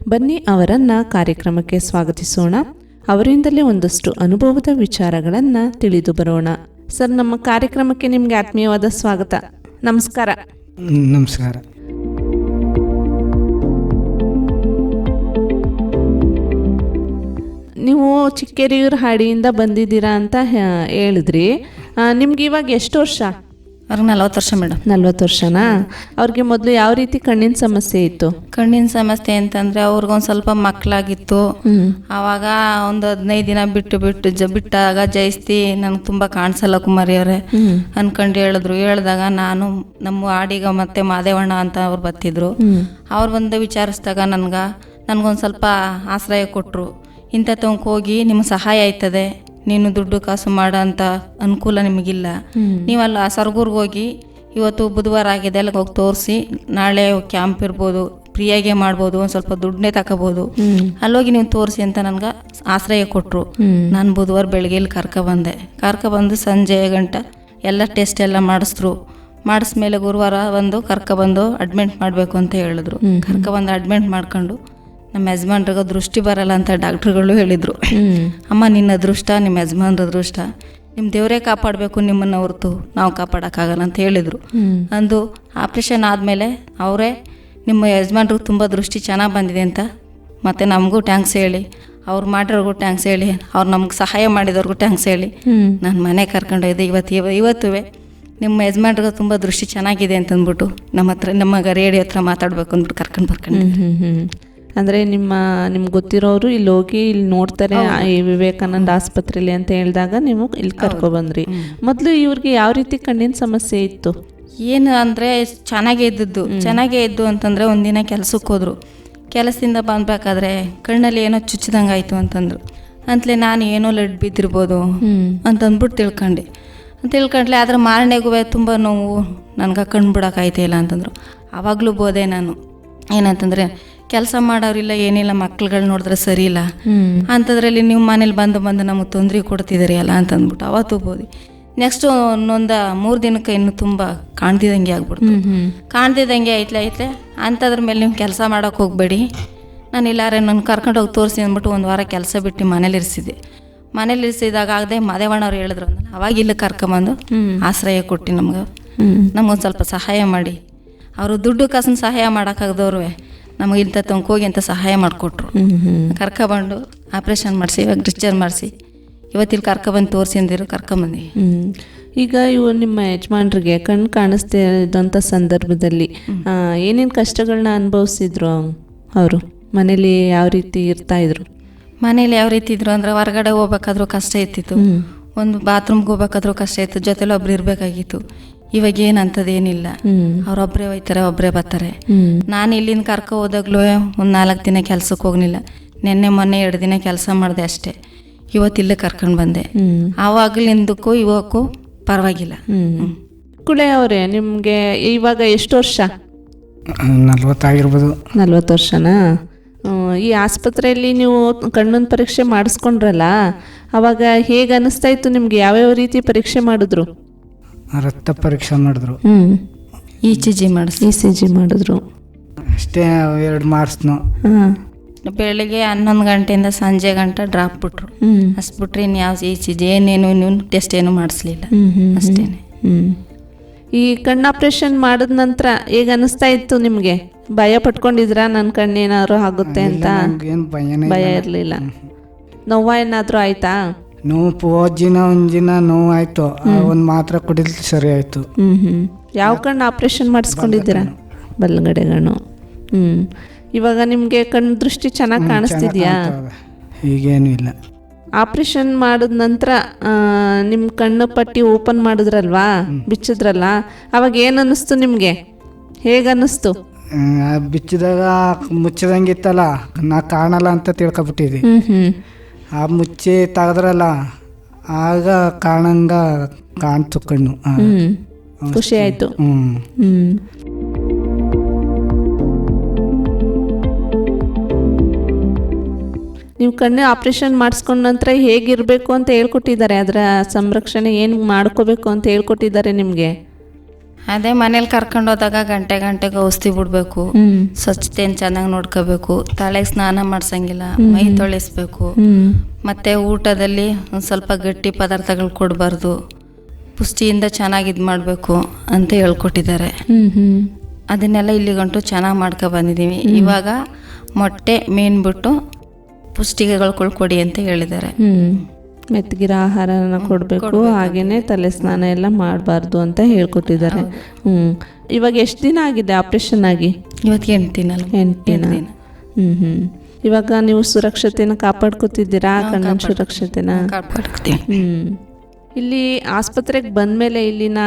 ಬನ್ನಿ ಅವರನ್ನ ಕಾರ್ಯಕ್ರಮಕ್ಕೆ ಸ್ವಾಗತಿಸೋಣ. ಅವರಿಂದಲೇ ಒಂದಷ್ಟು ಅನುಭವದ ವಿಚಾರಗಳನ್ನು ತಿಳಿದು ಬರೋಣ. ಸರ್, ನಮ್ಮ ಕಾರ್ಯಕ್ರಮಕ್ಕೆ ನಿಮಗೆ ಆತ್ಮೀಯವಾದ ಸ್ವಾಗತ. ನಮಸ್ಕಾರ. ನಮಸ್ಕಾರ. ನೀವು ಚಿಕ್ಕೇರಿಯೂರು ಹಾಡಿಯಿಂದ ಬಂದಿದ್ದೀರಾ ಅಂತ ಹೇಳಿದ್ರಿ. ನಿಮ್ಗೆ ಇವಾಗ ಎಷ್ಟು ವರ್ಷ? ಅವ್ರಿಗೆ ನಲ್ವತ್ತು ವರ್ಷ ಮೇಡಮ್. ನಲ್ವತ್ತು ವರ್ಷನಾ? ಅವ್ರಿಗೆ ಮೊದಲು ಯಾವ ರೀತಿ ಕಣ್ಣಿನ ಸಮಸ್ಯೆ ಇತ್ತು? ಕಣ್ಣಿನ ಸಮಸ್ಯೆ ಅಂತಂದ್ರೆ ಅವ್ರಿಗೊಂದು ಸ್ವಲ್ಪ ಮಕ್ಕಳಾಗಿತ್ತು. ಆವಾಗ ಒಂದು ಹದಿನೈದು ದಿನ ಬಿಟ್ಟು ಬಿಟ್ಟು ಜ ಬಿಟ್ಟಾಗ ಜಯಿಸ್ತಿ ನನಗೆ ತುಂಬ ಕಾಣಿಸಲ್ಲ ಕುಮಾರಿ ಅವರೇ ಅನ್ಕೊಂಡು ಹೇಳಿದ್ರು. ಹೇಳಿದಾಗ ನಾನು ನಮ್ಮ ಆಡಿಗ ಮತ್ತೆ ಮಾದೇವಣ್ಣ ಅಂತ ಅವ್ರು ಬರ್ತಿದ್ರು. ಅವ್ರು ಬಂದು ವಿಚಾರಿಸಿದಾಗ ನನ್ಗೆ ನನಗೊಂದು ಸ್ವಲ್ಪ ಆಶ್ರಯ ಕೊಟ್ಟರು ಇಂಥ ತೊಂಕ ಹೋಗಿ ನಿಮ್ಗೆ ಸಹಾಯ ಆಯ್ತದೆ. ನೀನು ದುಡ್ಡು ಕಾಸು ಮಾಡೋ ಅಂತ ಅನುಕೂಲ ನಿಮಗಿಲ್ಲ. ನೀವಲ್ಲ ಸರ್ಗೂರ್ಗೆ ಹೋಗಿ ಇವತ್ತು ಬುಧವಾರ ಆಗಿದೆ ಅಲ್ಲಿಗೆ ಹೋಗಿ ತೋರಿಸಿ ನಾಳೆ ಕ್ಯಾಂಪ್ ಇರ್ಬೋದು ಫ್ರೀಯಾಗೆ ಮಾಡ್ಬೋದು ಒಂದು ಸ್ವಲ್ಪ ದುಡ್ಡನ್ನೇ ತಗೋಬೋದು ಅಲ್ಲೋಗಿ ನೀವು ತೋರಿಸಿ ಅಂತ ನನ್ಗೆ ಆಶ್ರಯ ಕೊಟ್ಟರು ನಾನು ಬುಧವಾರ ಬೆಳಗ್ಗೆ ಇಲ್ಲಿ ಕರ್ಕ ಬಂದು ಸಂಜೆ ಗಂಟ ಎಲ್ಲ ಟೆಸ್ಟ್ ಎಲ್ಲ ಮಾಡಿಸಿದ್ರು ಮಾಡಿಸ್ಮೇಲೆ ಗುರುವಾರ ಬಂದು ಕರ್ಕೊಬಂದು ಅಡ್ಮಿಟ್ ಮಾಡಬೇಕು ಅಂತ ಹೇಳಿದ್ರು. ಕರ್ಕೊಬಂದು ಅಡ್ಮಿಂಟ್ ಮಾಡ್ಕೊಂಡು ನಮ್ಮ ಯಜಮಾನ್ರಿಗೆ ದೃಷ್ಟಿ ಬರಲ್ಲ ಅಂತ ಡಾಕ್ಟ್ರುಗಳು ಹೇಳಿದರು. ಅಮ್ಮ, ನಿನ್ನ ಅದೃಷ್ಟ ನಿಮ್ಮ ಯಜಮಾನ್ರ ಅದೃಷ್ಟ ನಿಮ್ಮ ದೇವರೇ ಕಾಪಾಡಬೇಕು, ನಿಮ್ಮನ್ನು ಹೊರತು ನಾವು ಕಾಪಾಡೋಕ್ಕಾಗಲ್ಲ ಅಂತ ಹೇಳಿದರು. ಅಂದು ಆಪ್ರೇಷನ್ ಆದಮೇಲೆ ಅವರೇ, ನಿಮ್ಮ ಯಜಮಾನ್ರಿಗೆ ತುಂಬ ದೃಷ್ಟಿ ಚೆನ್ನಾಗಿ ಬಂದಿದೆ ಅಂತ ಮತ್ತು ನಮಗೂ ಟ್ಯಾಂಕ್ಸ್ ಹೇಳಿ, ಅವ್ರು ಮಾಡಿರೋರ್ಗೂ ಟ್ಯಾಂಕ್ಸ್ ಹೇಳಿ, ಅವ್ರು ನಮ್ಗೆ ಸಹಾಯ ಮಾಡಿದವ್ರಿಗೂ ಟ್ಯಾಂಕ್ಸ್ ಹೇಳಿ, ನಾನು ಮನೆ ಕರ್ಕೊಂಡೋಯ್ದೆ ಇವತ್ತು ಇವ, ಇವತ್ತುವೆ ನಿಮ್ಮ ಯಜಮಾನ್ರಿಗೆ ತುಂಬ ದೃಷ್ಟಿ ಚೆನ್ನಾಗಿದೆ ಅಂತಂದ್ಬಿಟ್ಟು ನಮ್ಮ ಹತ್ರ, ನಮ್ಮ ರೇಡಿಯೋ ಹತ್ರ ಮಾತಾಡ್ಬೇಕು ಅಂದ್ಬಿಟ್ಟು ಕರ್ಕೊಂಡು ಬರ್ಕೊಂಡು ಹ್ಞೂ ಅಂದ್ರೆ ನಿಮ್ಮ ನಿಮ್ಗೆ ಗೊತ್ತಿರೋರು ಇಲ್ಲಿ ಹೋಗಿ ಇಲ್ಲಿ ನೋಡ್ತಾರೆ ವಿವೇಕಾನಂದ ಆಸ್ಪತ್ರೆಯಲ್ಲಿ ಅಂತ ಹೇಳಿದಾಗ ನೀವು ಇಲ್ಲಿ ಕರ್ಕೊಬಂದ್ರಿ ಮೊದಲು ಇವ್ರಿಗೆ ಯಾವ ರೀತಿ ಕಣ್ಣಿನ ಸಮಸ್ಯೆ ಇತ್ತು? ಏನು ಅಂದರೆ ಚೆನ್ನಾಗೇ ಇದ್ದದ್ದು. ಚೆನ್ನಾಗೇ ಇದ್ದು ಅಂತಂದರೆ ಒಂದಿನ ಕೆಲಸಕ್ಕೆ ಹೋದರು. ಕೆಲಸದಿಂದ ಬಂದಬೇಕಾದ್ರೆ ಕಣ್ಣಲ್ಲಿ ಏನೋ ಚುಚ್ಚಿದಂಗೆ ಆಯಿತು ಅಂತಂದರು. ಅಂತಲೇ ನಾನು ಏನೋ ಲಡ್ ಬಿದ್ದಿರ್ಬೋದು ಅಂತಂದ್ಬಿಟ್ಟು ತಿಳ್ಕೊಂಡೆ. ತಿಳ್ಕೊಂಡ್ಲೆ ಆದರೆ ಮಾರನೆಗೂ ತುಂಬ ನೋವು ನನಗೆ ಕಣ್ಣು ಬಿಡೋಕ್ಕಾಯ್ತಾ ಇಲ್ಲ ಅಂತಂದರು. ಆವಾಗಲೂ ಬೋದೆ ನಾನು. ಏನಂತಂದರೆ ಕೆಲಸ ಮಾಡೋರಿಲ್ಲ ಏನಿಲ್ಲ ಮಕ್ಳುಗಳು ನೋಡಿದ್ರೆ ಸರಿ ಇಲ್ಲ ಅಂಥದ್ರಲ್ಲಿ ನೀವು ಮನೇಲಿ ಬಂದು ಬಂದು ನಮಗೆ ತೊಂದರೆ ಕೊಡ್ತಿದ್ದೀರಿ ಅಲ್ಲ ಅಂತಂದ್ಬಿಟ್ಟು ಅವತ್ತು ಬೋದಿ ನೆಕ್ಸ್ಟ್ ಒಂದೊಂದು ಮೂರು ದಿನಕ್ಕೆ ಇನ್ನು ತುಂಬ ಕಾಣ್ತಿದ್ದಂಗೆ ಆಗ್ಬಿಡ್ತು. ಕಾಣ್ತಿದ್ದಂಗೆ ಐತ್ಲೆ ಐತ್ಲೆ. ಅಂಥದ್ರ ಮೇಲೆ ನೀವು ಕೆಲಸ ಮಾಡೋಕೆ ಹೋಗಬೇಡಿ. ನಾನು ಇಲ್ಲಾರೆ ನನ್ನ ಕರ್ಕೊಂಡು ಹೋಗಿ ತೋರಿಸಿ ಅಂದ್ಬಿಟ್ಟು ಒಂದು ವಾರ ಕೆಲಸ ಬಿಟ್ಟು ಮನೇಲಿ ಇರಿಸಿದ್ದೆ. ಮನೇಲಿ ಇರಿಸಿದಾಗ ಆಗದೆ ಮಾದೇವಣ್ಣವ್ರು ಹೇಳಿದ್ರು ಅಂದ್ರೆ ಅವಾಗ ಇಲ್ಲಿ ಕರ್ಕೊಂಬಂದು ಆಶ್ರಯ ಕೊಟ್ಟು ನಮ್ಗೆ. ನಮಗೊಂದು ಸ್ವಲ್ಪ ಸಹಾಯ ಮಾಡಿ. ಅವರು ದುಡ್ಡು ಕಾಸನ್ನು ಸಹಾಯ ಮಾಡೋಕ್ಕಾಗದವ್ರು ನಮಗೆ ಇಂಥ ಹೋಗಿ ಅಂತ ಸಹಾಯ ಮಾಡಿಕೊಟ್ರು. ಕರ್ಕೊಬಂಡು ಆಪ್ರೇಷನ್ ಮಾಡಿಸಿ ಇವಾಗ ಡಿಸ್ಚಾರ್ಜ್ ಮಾಡಿಸಿ. ಇವತ್ತಿಲ್ಲಿ ಕರ್ಕೊಬಂದು ತೋರಿಸಿ ಅಂದಿರು ಕರ್ಕೊಂಬಂದಿ ಹ್ಮ್. ಈಗ ಇವು ನಿಮ್ಮ ಯಜಮಾನ್ರಿಗೆ ಕಣ್ಣು ಕಾಣಿಸ್ತಾ ಇದ್ದಂಥ ಸಂದರ್ಭದಲ್ಲಿ ಏನೇನು ಕಷ್ಟಗಳನ್ನ ಅನುಭವಿಸಿದ್ರು ಅವರು? ಮನೇಲಿ ಯಾವ ರೀತಿ ಇರ್ತಾ ಇದ್ರು? ಮನೇಲಿ ಯಾವ ರೀತಿ ಇದ್ರು ಅಂದ್ರೆ ಹೊರಗಡೆ ಹೋಗ್ಬೇಕಾದ್ರೂ ಕಷ್ಟ ಇತ್ತಿತ್ತು ಒಂದು ಬಾತ್ರೂಮ್ಗೆ ಹೋಗ್ಬೇಕಾದ್ರೂ ಕಷ್ಟ ಇತ್ತು. ಜೊತೆಲಿ ಒಬ್ರು ಇರಬೇಕಾಗಿತ್ತು. ಇವಾಗ ಏನು ಅಂಥದ್ದೇನಿಲ್ಲ ಅವ್ರೊಬ್ಬರೇ ಹೋಯ್ತಾರೆ ಒಬ್ಬರೇ ಬರ್ತಾರೆ. ನಾನು ಇಲ್ಲಿಂದ ಕರ್ಕೊ ಹೋದಾಗ್ಲೂ ಒಂದು ನಾಲ್ಕು ದಿನ ಕೆಲ್ಸಕ್ಕೆ ಹೋಗ್ಲಿಲ್ಲ. ನಿನ್ನೆ ಮೊನ್ನೆ ಎರಡು ದಿನ ಕೆಲಸ ಮಾಡಿದೆ ಅಷ್ಟೇ. ಇವತ್ತು ಇಲ್ಲೇ ಕರ್ಕೊಂಡು ಬಂದೆ. ಆವಾಗಲಿಂದಕ್ಕೂ ಇವಕ್ಕೂ ಪರವಾಗಿಲ್ಲ. ಕುಳೆ ಅವರೇ ನಿಮಗೆ ಇವಾಗ ಎಷ್ಟು ವರ್ಷ? ನಲ್ವತ್ತಾಗಿರ್ಬೋದು. ನಲ್ವತ್ತು ವರ್ಷನಾ? ಈ ಆಸ್ಪತ್ರೆಯಲ್ಲಿ ನೀವು ಕಣ್ಣಿನ ಪರೀಕ್ಷೆ ಮಾಡಿಸ್ಕೊಂಡ್ರಲ್ಲ ಅವಾಗ ಹೇಗೆ ಅನಿಸ್ತಾ ಇತ್ತು ನಿಮ್ಗೆ? ಯಾವ್ಯಾವ ರೀತಿ ಪರೀಕ್ಷೆ ಮಾಡಿದ್ರು? ರಕ್ತ ಪರೀಕ್ಷೆ ಮಾಡಿದ್ರು. ಹ್ಞೂ ಇ ಸಿ ಜಿ ಮಾಡಿಸಿ ಇ ಸಿ ಜಿ ಮಾಡಿದ್ರು. ಅಷ್ಟೇ ಎರಡು ಮಾರ್ಕ್ಸ್ನು. ಹಾಂ ಬೆಳಿಗ್ಗೆ ಹನ್ನೊಂದು ಗಂಟೆಯಿಂದ ಸಂಜೆ ಗಂಟೆ ಡ್ರಾಪ್ ಬಿಟ್ರು. ಹ್ಞೂ ಅಷ್ಟು ಯಾವ ಚಿ ಜಿ ಏನೇನು ನೀವು ಟೆಸ್ಟ್ ಏನು ಮಾಡಿಸ್ಲಿಲ್ಲ. ಅಷ್ಟೇ ಹ್ಞೂ ಈ ಕಣ್ಣು ಆಪ್ರೇಷನ್ ಮಾಡಿದ ನಂತರ ಈಗ ಅನಿಸ್ತಾ ಇತ್ತು ನಿಮಗೆ? ಭಯ ಪಟ್ಕೊಂಡಿದ್ರಾ? ನನ್ನ ಕಣ್ಣೇನಾದ್ರು ಆಗುತ್ತೆ ಅಂತ? ಏನು ಭಯನೇ ಭಯ ಇರಲಿಲ್ಲ. ನೋವ ಏನಾದರೂ ಆಯ್ತಾ? ನೋವು ಪೋಜಿನ ಒಂದಿನ ನೋವು ಆಯಿತು. ಒಂದು ಮಾತ್ರ ಕುಡಿಲ್ ಸರಿ ಆಯಿತು. ಹ್ಞೂ ಯಾವ ಕಣ್ಣು ಆಪ್ರೇಷನ್ ಮಾಡಿಸ್ಕೊಂಡಿದ್ದೀರಾ? ಬಲ್ಗಡೆ ಕಣ್ಣು ಹ್ಞೂ ಇವಾಗ ನಿಮಗೆ ಕಣ್ಣು ದೃಷ್ಟಿ ಚೆನ್ನಾಗಿ ಕಾಣಿಸ್ತಿದ್ಯಾ? ಈಗೇನು ಇಲ್ಲ. ಆಪ್ರೇಷನ್ ಮಾಡಿದ ನಂತರ ನಿಮ್ಮ ಕಣ್ಣು ಪಟ್ಟಿ ಓಪನ್ ಮಾಡಿದ್ರಲ್ವಾ? ಬಿಚ್ಚಿದ್ರಲ್ಲ? ಅವಾಗ ಏನು ಅನ್ನಿಸ್ತು ನಿಮಗೆ? ಹೇಗೆ ಅನ್ನಿಸ್ತು? ಆ, ಬಿಚ್ಚಿದಾಗ ಮುಚ್ಚಿದಂಗಿತ್ತಲ್ಲ? ನಾ ಕಾಣಲ್ಲ ಅಂತ ಹ್ಞೂ ಆ ಮುಚ್ಚಿ ತೆಗೆದ್ರಲ್ಲ ಆಗ ಕಾಣಂಗ ಕಾಣ್ತು ಕಣ್ಣು. ಆ. ಖುಷಿ ಆಯ್ತು. ಹ್ಮ್. ನೀವು ಕಣ್ಣು ಆಪ್ರೇಷನ್ ಮಾಡಿಸ್ಕೊಂಡ ನಂತರ ಹೇಗಿರಬೇಕು ಅಂತ ಹೇಳ್ಕೊಟ್ಟಿದ್ದಾರೆ. ಅದರ ಸಂರಕ್ಷಣೆ ಏನು ಮಾಡ್ಕೋಬೇಕು ಅಂತ ಹೇಳ್ಕೊಟ್ಟಿದ್ದಾರೆ ನಿಮಗೆ? ಅದೇ ಮನೇಲಿ ಕರ್ಕೊಂಡು ಹೋದಾಗ ಗಂಟೆ ಗಂಟೆಗೆ ಔಷಧಿ ಬಿಡಬೇಕು. ಸ್ವಚ್ಛತೆಯನ್ನು ಚೆನ್ನಾಗಿ ನೋಡ್ಕೋಬೇಕು. ತಲೆಗೆ ಸ್ನಾನ ಮಾಡ್ಸಂಗಿಲ್ಲ ಮೈ ತೊಳೆಸ್ಬೇಕು. ಮತ್ತೆ ಊಟದಲ್ಲಿ ಒಂದು ಸ್ವಲ್ಪ ಗಟ್ಟಿ ಪದಾರ್ಥಗಳು ಕೊಡಬಾರ್ದು. ಪುಷ್ಟಿಯಿಂದ ಚೆನ್ನಾಗಿ ಇದು ಮಾಡಬೇಕು ಅಂತ ಹೇಳ್ಕೊಟ್ಟಿದ್ದಾರೆ. ಅದನ್ನೆಲ್ಲ ಇಲ್ಲಿಗಂಟು ಚೆನ್ನಾಗಿ ಮಾಡ್ಕೊ ಬಂದಿದ್ದೀವಿ ಇವಾಗ ಮೊಟ್ಟೆ ಮೀನು ಬಿಟ್ಟು ಪುಷ್ಟಿಗೆಗಳು ಕೊಡಿ ಅಂತ ಹೇಳಿದ್ದಾರೆ. ಮೆತ್ತಗಿರೋ ಆಹಾರನ ಕೊಡಬೇಕು. ಹಾಗೇನೆ ತಲೆ ಸ್ನಾನ ಎಲ್ಲ ಮಾಡಬಾರ್ದು ಅಂತ ಹೇಳ್ಕೊಟ್ಟಿದ್ದಾರೆ. ಹ್ಞೂ ಇವಾಗ ಎಷ್ಟು ದಿನ ಆಗಿದೆ ಆಪ್ರೇಷನ್ ಆಗಿ? ಇವತ್ತು ಎಂಟು ದಿನ ಎಂಟು ದಿನ. ಹ್ಞೂ ಹ್ಞೂ ಇವಾಗ ನೀವು ಸುರಕ್ಷತೆನ ಕಾಪಾಡ್ಕೊತಿದ್ದೀರಾ? ಕಣ್ಣಿನ ಸುರಕ್ಷತೆನ? ಹ್ಞೂ ಇಲ್ಲಿ ಆಸ್ಪತ್ರೆಗೆ ಬಂದಮೇಲೆ ಇಲ್ಲಿನ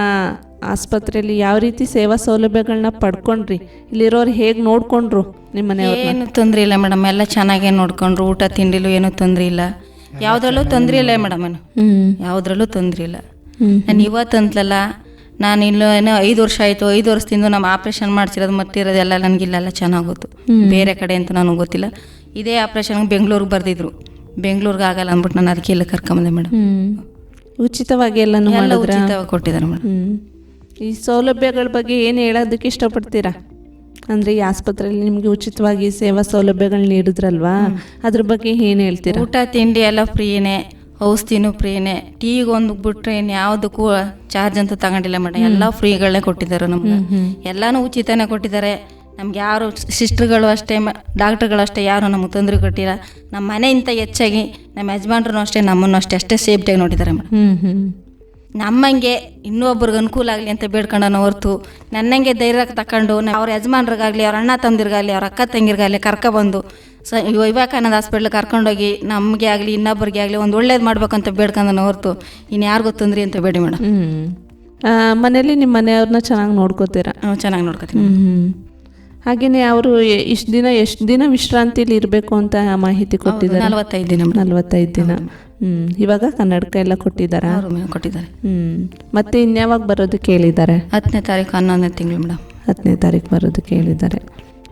ಆಸ್ಪತ್ರೆಯಲ್ಲಿ ಯಾವ ರೀತಿ ಸೇವಾ ಸೌಲಭ್ಯಗಳನ್ನ ಪಡ್ಕೊಂಡ್ರಿ? ಇಲ್ಲಿರೋರು ಹೇಗೆ ನೋಡ್ಕೊಂಡ್ರು ನಿಮ್ಮ ಮನೆಯವ್ರು ಏನು ತೊಂದರೆ ಇಲ್ಲ ಮೇಡಮ್. ಎಲ್ಲ ಚೆನ್ನಾಗೇ ನೋಡ್ಕೊಂಡ್ರು. ಊಟ ತಿಂಡಿಲು ಏನೂ ತೊಂದರೆ ಇಲ್ಲ. ಯಾವುದ್ರಲ್ಲೂ ತೊಂದರೆ ಇಲ್ಲ ಮೇಡಮ್ ಏನು. ಯಾವುದ್ರಲ್ಲೂ ತೊಂದರೆ ಇಲ್ಲ. ನಾನು ಇವತ್ತಂತಲಲ್ಲ ನಾನು ಇಲ್ಲೂ ಏನೋ ಐದು ವರ್ಷ ಆಯಿತು ಐದು ವರ್ಷದಿಂದ ನಮ್ಮ ಆಪ್ರೇಷನ್ ಮಾಡ್ಸಿರೋದು ಮತ್ತಿರೋದೆಲ್ಲ ನನಗಿಲ್ಲೆಲ್ಲ ಚೆನ್ನಾಗೋತು. ಬೇರೆ ಕಡೆ ಅಂತ ನನಗೆ ಗೊತ್ತಿಲ್ಲ. ಇದೇ ಆಪ್ರೇಷನ್ ಬೆಂಗಳೂರಿಗೆ ಬರೆದಿದ್ರು. ಬೆಂಗಳೂರಿಗೆ ಆಗಲ್ಲ ಅಂದ್ಬಿಟ್ಟು ನಾನು ಅದಕ್ಕೆ ಇಲ್ಲ ಕರ್ಕೊಂಬಂದೆ ಮೇಡಮ್. ಉಚಿತವಾಗಿ ಎಲ್ಲ ಉಚಿತವಾಗಿ ಕೊಟ್ಟಿದ್ದಾರೆ ಮೇಡಮ್. ಈ ಸೌಲಭ್ಯಗಳ ಬಗ್ಗೆ ಏನು ಹೇಳೋದಕ್ಕೆ ಇಷ್ಟಪಡ್ತೀರಾ? ಅಂದರೆ ಈ ಆಸ್ಪತ್ರೆಯಲ್ಲಿ ನಿಮಗೆ ಉಚಿತವಾಗಿ ಸೇವಾ ಸೌಲಭ್ಯಗಳು ನೀಡಿದ್ರಲ್ವಾ? ಅದ್ರ ಬಗ್ಗೆ ಏನು ಹೇಳ್ತೀರಾ? ಊಟ ತಿಂಡಿ ಎಲ್ಲ ಫ್ರೀನೇ ಔಷಧಿನೂ ಫ್ರೀನೇ. ಟೀಗೆ ಒಂದು ಬಿಟ್ರೆ ಇನ್ನು ಯಾವುದಕ್ಕೂ ಚಾರ್ಜ್ ಅಂತ ತಗೊಂಡಿಲ್ಲ ಮೇಡಮ್ ಎಲ್ಲ ಫ್ರೀಗಳನ್ನೇ ಕೊಟ್ಟಿದ್ದಾರೆ ನಮ್ಗೆ. ಎಲ್ಲಾನು ಉಚಿತನೇ ಕೊಟ್ಟಿದ್ದಾರೆ. ನಮ್ಗೆ ಯಾರು ಸಿಸ್ಟರ್ಗಳು ಅಷ್ಟೇ ಡಾಕ್ಟರ್ಗಳು ಅಷ್ಟೇ ಯಾರು ನಮಗೆ ತೊಂದರೆ ಕೊಟ್ಟಿಲ್ಲ. ನಮ್ಮ ಮನೆಯಿಂದ ಹೆಚ್ಚಾಗಿ ನಮ್ಮ ಯಜಮಾನ್ರು ಅಷ್ಟೇ ನಮ್ಮನ್ನು ಅಷ್ಟೇ ಅಷ್ಟೇ ಸೇಫ್ಟಿಯಾಗಿ ನೋಡಿದ್ದಾರೆ ಮೇಡಮ್ ಹ್ಞೂ ಹ್ಞೂ ನಮ್ಮಂಗೆ ಇನ್ನೊಬ್ರಿಗೆ ಅನುಕೂಲ ಆಗಲಿ ಅಂತ ಬೇಡ್ಕೊಂಡನ ಹೊರ್ತು ನನ್ನಂಗೆ ಧೈರ್ಯ ತಕೊಂಡು ನ- ಅವ್ರ ಯಜಮಾನ್ರಿಗಾಗಲಿ ಅವ್ರ ಅಣ್ಣ ತಂದಿರ್ಗಾಗಲಿ ಅವ್ರ ಅಕ್ಕ ತಂಗಿರ್ಗಾಗಲಿ ಕರ್ಕೊಬಂದು ಸ ವಿವೇಕಾನಂದ ಹಾಸ್ಪಿಟ್ಲ್ ಕರ್ಕೊಂಡೋಗಿ ನಮಗೆ ಆಗಲಿ ಇನ್ನೊಬ್ಬರಿಗೆ ಆಗಲಿ ಒಂದು ಒಳ್ಳೇದು ಮಾಡ್ಬೇಕಂತ ಬೇಡ್ಕೊಂಡನ ಹೊರ್ತು ಇನ್ನು ಯಾರಿಗೂ ತೊಂದ್ರಿ ಅಂತ ಬೇಡಿ ಮೇಡಮ್ ಮನೇಲಿ ನಿಮ್ಮ ಮನೆಯವ್ರನ್ನ ಚೆನ್ನಾಗಿ ನೋಡ್ಕೋತೀರಾ? ಚೆನ್ನಾಗಿ ನೋಡ್ಕೊತೀನಿ. ಹಾಗೆಯೇ ಅವರು ಇಷ್ಟು ದಿನ ಎಷ್ಟು ದಿನ ವಿಶ್ರಾಂತಿಲಿ ಇರಬೇಕು ಅಂತ ಮಾಹಿತಿ ಕೊಟ್ಟಿದ್ದಾರೆ. ನಲವತ್ತೈದು ದಿನ ನಲವತ್ತೈದು ದಿನ. ಹ್ಞೂ ಇವಾಗ ಕನ್ನಡಕ ಎಲ್ಲ ಕೊಟ್ಟಿದ್ದಾರೆ? ಕೊಟ್ಟಿದ್ದಾರೆ. ಹ್ಞೂ ಮತ್ತೆ ಇನ್ಯಾವಾಗ ಬರೋದು ಕೇಳಿದ್ದಾರೆ? ಹತ್ತನೇ ತಾರೀಕು ಹನ್ನೊಂದನೇ ತಿಂಗಳು ಮೇಡಮ್. ಹತ್ತನೇ ತಾರೀಕು ಬರೋದು ಕೇಳಿದ್ದಾರೆ.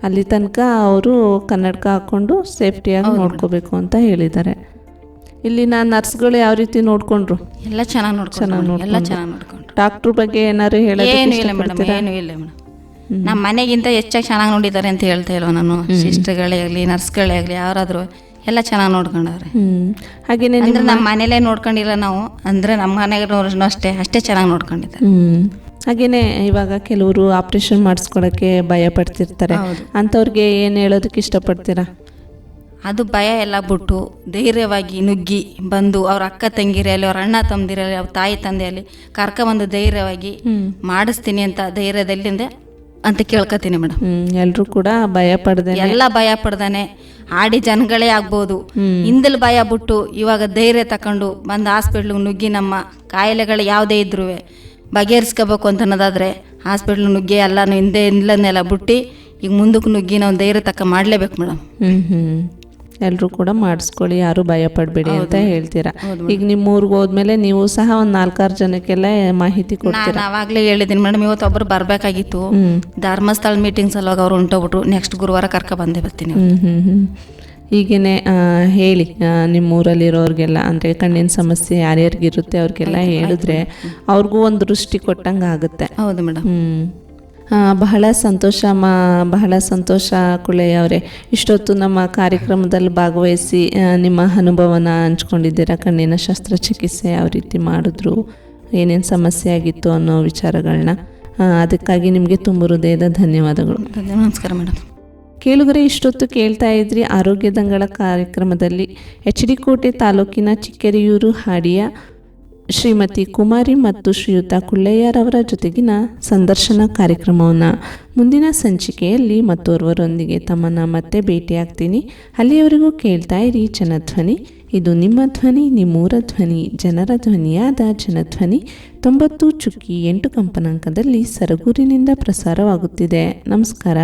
ಅಲ್ಲಿ ತನಕ ಅವರು ಕನ್ನಡಕ ಹಾಕ್ಕೊಂಡು ಸೇಫ್ಟಿಯಾಗಿ ನೋಡ್ಕೋಬೇಕು ಅಂತ ಹೇಳಿದ್ದಾರೆ. ಇಲ್ಲಿನ ನರ್ಸ್ಗಳು ಯಾವ ರೀತಿ ನೋಡ್ಕೊಂಡ್ರು? ಎಲ್ಲ ಚೆನ್ನಾಗಿ ನೋಡ್ಕೊಂಡು ಎಲ್ಲ ಚೆನ್ನಾಗಿ ನೋಡ್ಕೊಂಡು ಡಾಕ್ಟ್ರ್ ಬಗ್ಗೆ ಏನಾದ್ರು ಹೇಳೋದು ಏನು ಇಲ್ಲ ಮೇಡಮ್ ಏನು ಇಲ್ಲ ಮೇಡಮ್. ನಮ್ಮ ಮನೆಗಿಂತ ಹೆಚ್ಚಾಗಿ ಚೆನ್ನಾಗಿ ನೋಡಿದ್ದಾರೆ ಅಂತ ಹೇಳ್ತಾ ಇಲ್ವ ನಾನು? ಸಿಸ್ಟರ್ಗಳೇ ಆಗಲಿ ನರ್ಸ್ಗಳೇ ಆಗಲಿ ಯಾರಾದರೂ ಎಲ್ಲ ಚೆನ್ನಾಗಿ ನೋಡ್ಕೊಂಡವ್ರೆ. ಹಾಗೆ ಹಾಗೇನೆ ಅಂದ್ರೆ ನಮ್ಮ ಮನೇಲೇ ನೋಡ್ಕೊಂಡಿಲ್ಲ ನಾವು ಅಂದರೆ ನಮ್ಮ ಮನೆಯವ್ರನ್ನೂ ಅಷ್ಟೇ ಅಷ್ಟೇ ಚೆನ್ನಾಗಿ ನೋಡ್ಕೊಂಡಿದ್ದಾರೆ. ಹಾಗೆಯೇ ಹಾಗೇನೆ ಇವಾಗ ಕೆಲವರು ಆಪ್ರೇಷನ್ ಮಾಡಿಸ್ಕೊಳಕ್ಕೆ ಭಯ ಪಡ್ತಿರ್ತಾರೆ. ಅಂಥವ್ರಿಗೆ ಏನು ಹೇಳೋದಕ್ಕೆ ಇಷ್ಟಪಡ್ತೀರಾ? ಅದು ಭಯ ಎಲ್ಲ ಬಿಟ್ಟು ಧೈರ್ಯವಾಗಿ ನುಗ್ಗಿ ಬಂದು ಅವ್ರ ಅಕ್ಕ ತಂಗಿರಲ್ಲಿ ಅವ್ರ ಅಣ್ಣ ತಂದಿರಲ್ಲಿ ಅವ್ರ ತಾಯಿ ತಂದೆಯಲ್ಲಿ ಕರ್ಕೊಂಬಂದು ಧೈರ್ಯವಾಗಿ ಮಾಡಿಸ್ತೀನಿ ಅಂತ ಧೈರ್ಯದಲ್ಲಿಂದ ಅಂತ ಕೇಳ್ಕೊತೀನಿ ಮೇಡಮ್. ಎಲ್ಲರೂ ಕೂಡ ಭಯ ಪಡ್ದೆ ಎಲ್ಲ ಭಯ ಪಡ್ದಾನೆ. ಆಡಿ ಜನಗಳೇ ಆಗ್ಬೋದು. ಹಿಂದಲ್ ಭಯ ಬಿಟ್ಟು ಇವಾಗ ಧೈರ್ಯ ತಕೊಂಡು ಬಂದು ಹಾಸ್ಪಿಟ್ಲಿಗೆ ನುಗ್ಗಿ ನಮ್ಮ ಕಾಯಿಲೆಗಳು ಯಾವುದೇ ಇದ್ರೂ ಬಗೆಹರಿಸ್ಕೋಬೇಕು ಅಂತ ಅನ್ನೋದಾದರೆ ಹಾಸ್ಪಿಟ್ಲ್ ನುಗ್ಗಿ ಎಲ್ಲನೂ ಹಿಂದೆ ಇಲ್ಲನ್ನೆಲ್ಲ ಬಿಟ್ಟು ಈಗ ಮುಂದಕ್ಕೆ ನುಗ್ಗಿ ನಾವು ಧೈರ್ಯ ತಕ್ಕ ಮಾಡಲೇಬೇಕು ಮೇಡಮ್. ಹ್ಞೂ ಹ್ಮ್. ಎಲ್ಲರೂ ಕೂಡ ಮಾಡಿಸ್ಕೊಳ್ಳಿ ಯಾರು ಭಯ ಪಡಬೇಡಿ ಅಂತ ಹೇಳ್ತೀರಾ? ಈಗ ನಿಮ್ಮ ಊರಿಗೆ ಹೋದ್ಮೇಲೆ ನೀವು ಸಹ ಒಂದು ನಾಲ್ಕಾರು ಜನಕ್ಕೆಲ್ಲ ಮಾಹಿತಿ ಕೊಡ್ತೀರಾ? ನಾನು ಅವಾಗಲೇ ಹೇಳಿದ್ದೀನಿ ಮೇಡಮ್ ಇವತ್ತು ಒಬ್ಬರು ಬರಬೇಕಾಗಿತ್ತು. ಧರ್ಮಸ್ಥಳ ಮೀಟಿಂಗ್ ಸಲುವಾಗಿ ಅವ್ರು ಹೊಂಟೋಗ್ಬಿಟ್ರು. ನೆಕ್ಸ್ಟ್ ಗುರುವಾರ ಕರ್ಕ ಬಂದೇ ಬರ್ತೀನಿ ಹ್ಞೂ ಹ್ಞೂ ಹ್ಞೂ ಹೀಗೇ ಹೇಳಿ ನಿಮ್ಮ ಊರಲ್ಲಿರೋರಿಗೆಲ್ಲ ಅಂದರೆ ಕಣ್ಣಿನ ಸಮಸ್ಯೆ ಯಾರ್ಯಾರಿಗಿರುತ್ತೆ ಅವ್ರಿಗೆಲ್ಲ ಹೇಳಿದ್ರೆ ಅವ್ರಿಗೂ ಒಂದು ದೃಷ್ಟಿ ಕೊಟ್ಟಂಗೆ ಆಗುತ್ತೆ. ಹೌದು ಮೇಡಮ್. ಹ್ಮ್. ಬಹಳ ಸಂತೋಷ ಮಾ ಬಹಳ ಸಂತೋಷ ಅವರೇ. ಇಷ್ಟೊತ್ತು ನಮ್ಮ ಕಾರ್ಯಕ್ರಮದಲ್ಲಿ ಭಾಗವಹಿಸಿ ನಿಮ್ಮ ಅನುಭವನ ಹಂಚ್ಕೊಂಡಿದ್ದೀರಾ? ಕಣ್ಣಿನ ಶಸ್ತ್ರಚಿಕಿತ್ಸೆ ಯಾವ ರೀತಿ ಮಾಡಿದ್ರು? ಏನೇನು ಸಮಸ್ಯೆ ಆಗಿತ್ತು ಅನ್ನೋ ವಿಚಾರಗಳನ್ನ ಅದಕ್ಕಾಗಿ ನಿಮಗೆ ತುಂಬ ಹೃದಯದ ಧನ್ಯವಾದಗಳು. ನಮಸ್ಕಾರ ಮೇಡಮ್. ಕೇಳುಗರೆ ಇಷ್ಟೊತ್ತು ಕೇಳ್ತಾ ಇದ್ರಿ ಆರೋಗ್ಯದಂಗಳ ಕಾರ್ಯಕ್ರಮದಲ್ಲಿ ಎಚ್ ಡಿ ಕೋಟೆ ತಾಲೂಕಿನ ಚಿಕ್ಕೆರೆಯೂರು ಹಾಡಿಯ ಶ್ರೀಮತಿ ಕುಮಾರಿ ಮತ್ತು ಶ್ರೀಯುತ ಕುಳ್ಳಯ್ಯರವರ ಜೊತೆಗಿನ ಸಂದರ್ಶನ ಕಾರ್ಯಕ್ರಮವನ್ನು ಮುಂದಿನ ಸಂಚಿಕೆಯಲ್ಲಿ ಮತ್ತೋರ್ವರೊಂದಿಗೆ ತಮ್ಮನ್ನು ಮತ್ತೆ ಭೇಟಿಯಾಗ್ತೀನಿ. ಅಲ್ಲಿಯವರೆಗೂ ಕೇಳ್ತಾ ಇರಿ ಜನಧ್ವನಿ. ಇದು ನಿಮ್ಮ ಧ್ವನಿ, ನಿಮ್ಮೂರ ಧ್ವನಿ, ಜನರ ಧ್ವನಿಯಾದ ಜನಧ್ವನಿ. ತೊಂಬತ್ತು ಚುಕ್ಕಿ ಎಂಟು ಕಂಪನಾಂಕದಲ್ಲಿ ಸರಗೂರಿನಿಂದ ಪ್ರಸಾರವಾಗುತ್ತಿದೆ. ನಮಸ್ಕಾರ.